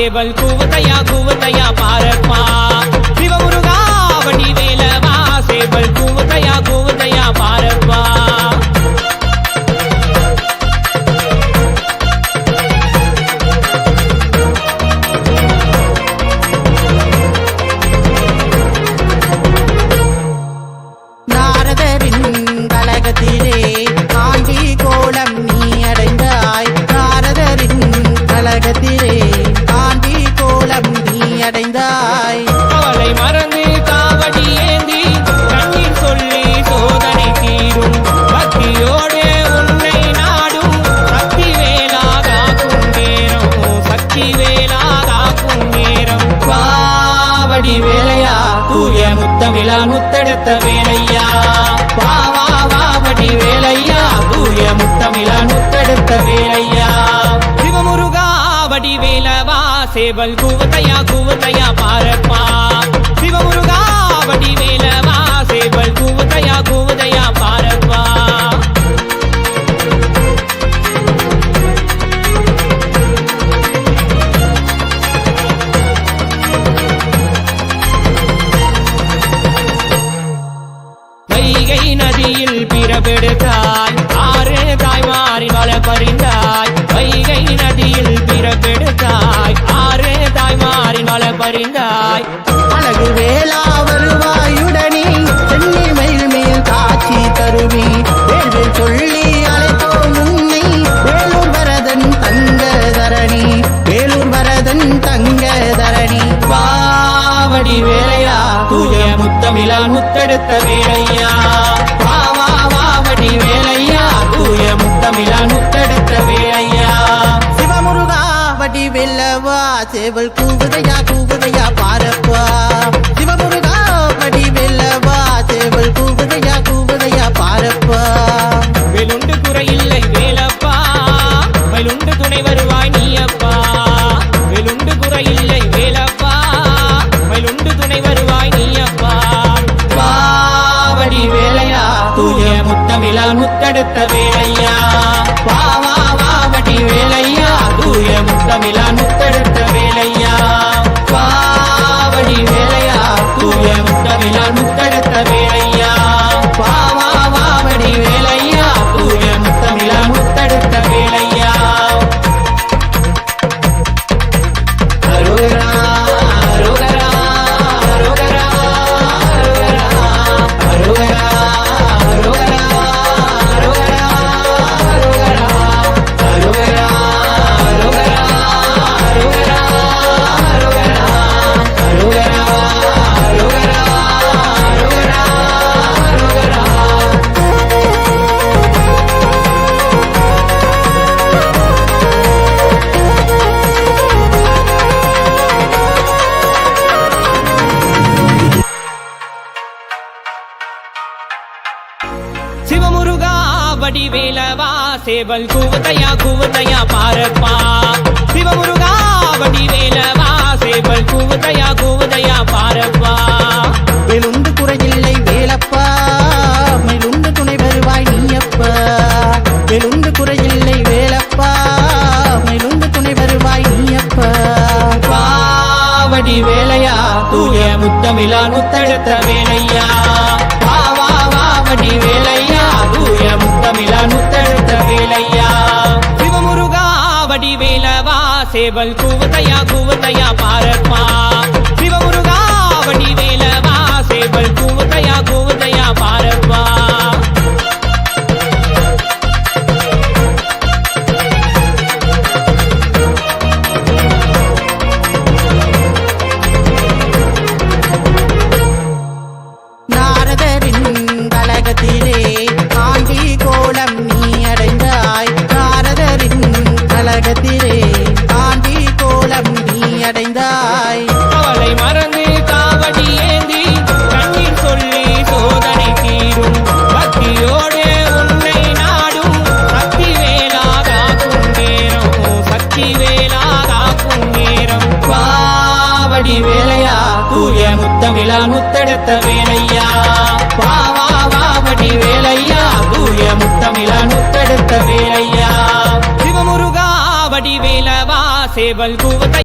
Wavell கூவதையா கூவதையா பாரப்பா சிவமுருகா வடிவே. பாடி வேலையா? தூய முத்தமிழா முத்தெடுத்த வேலையா? வா வா படி வேலையா? தூய முத்தமிழா முத்தெடுத்த வேலையா? சிவமுருகா வடி வேலவா? சேவல் கூவதையா கூவதையா பாரப்பா? சிவமுருகா வடி வேலவா? சேவல் கூவதையா கூவதையா பாரப்பா? பிறப்பெடுத்தாய் ஆறு தாய்மாரின் வள பறிந்தாய் வைகை நதியில் பிறப்பெடுத்தாய் ஆறு தாய்மாரின் வள பறிந்தாய் அழகு வேளா வருவாயுடனே சென்னி மயில் மேல் காட்சி தருவி. வேள்வேல் சொல்லி அழைத்தோம் உன்னை. வேலூர் வரதன் தங்க தரணி. வேலூர் வரதன் தங்க தரணி. பாவடி வேலையா தூய முத்தமிழா முத்தெடுத்த வேலையா. முத்தமிழா முத்தெடுத்த வேலையா சிவமுருகா வடி வெல்லவா சேவல் கூவுதையா கூவுதையா பாரப்பா. சிவமுருகா வடி வெல்லவா சேவல் கூவுதையா கூவுதையா பாரப்பா. வேலுண்டு குறையில்லை வேலப்பா. மயிலுண்டு துணை வருவாய் நீயப்பா. வேலுண்டு குறையில்லை முத்தமிழா முத்தெடுத்த வேலையா? வா வா வா வட்டி வேலையா? தூய முத்தமிழா முத்த சேவல் கூவதையா கூவதையா பாரப்பா சிவமுருகா வடிவேலவா சேவல் கூவதையா கூவதையா பாரப்பா வெளுந்து குறையில்லை வேலப்பா மேலுண்டு துணை வருவாய் நீயப்பா. வெளுந்து குறையில்லை வேலப்பா மேலுண்டு துணை வருவாய் நீயப்பா. பாவடி வேலையா தூய முத்தமிழா முத்தெடுத்த வேலையா. வா வா வா வடி வேலையா தூய முத்தமிழா முத்தெடுத்த வேலையா? சிவமுருகா வடிவேலவா சேவல் கூவதையா கூவதையா பாரப்பா சிவமுருகா வடிவேலவா சேவல் கூவதையா கூவதையா பாரப்பா வேலையா வா வா வா வடி வேலையா? தூய முத்தமிழா முத்தெடுத்த வேலையா? சிவமுருகா வடி சேவல் கூவத்தை